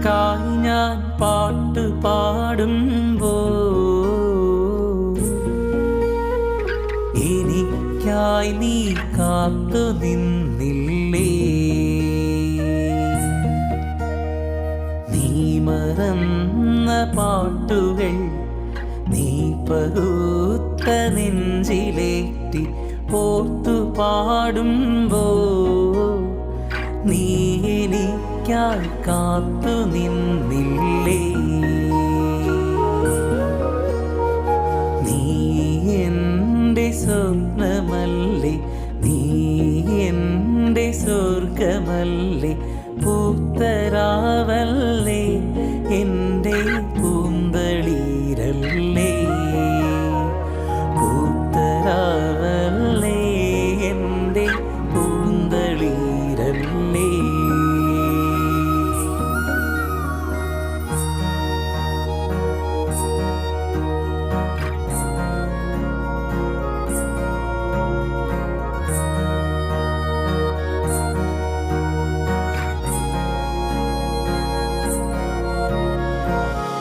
നിനക്കായി ഞാൻ പാട്ട് പാടുമ്പോ എനിക്കായി നീ കാത്തു നിന്നില്ലേ? നീ മറന്ന പാട്ടുകൾ നീ പകുത്ത നെഞ്ചിലേറ്റി പോത്തു പാടുമ്പോ നീ എനിക്കായി കാത്തു നിന്നില്ലേ? നീ എന്റെ സ്വപ്നമല്ലേ നീ എന്റെ സ്വർഗമല്ലേ? പൂത്തരാവല്ലേ?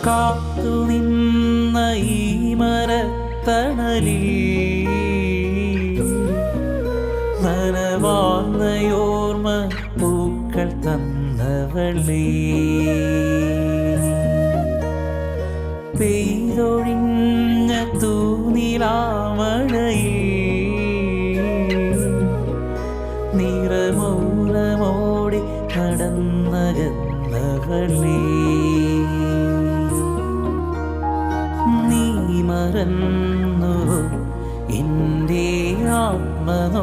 കാത്തു നിന്ന ഈ മരത്തണലിൽ നനവാർന്നയോർമ്മ പൂക്കൾ തന്നവളി. പെയ്തൊഴിഞ്ഞ തൂനിലാമഴയിൽ നിറമൂലമോടി നടന്നകന്നവളേ. മറന്നു. എന്റെ ആത്മനൊമ്പരം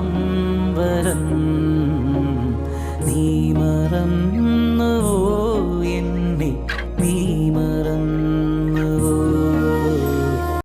നീ മറന്നു. എന്നെ നീ മറന്നു.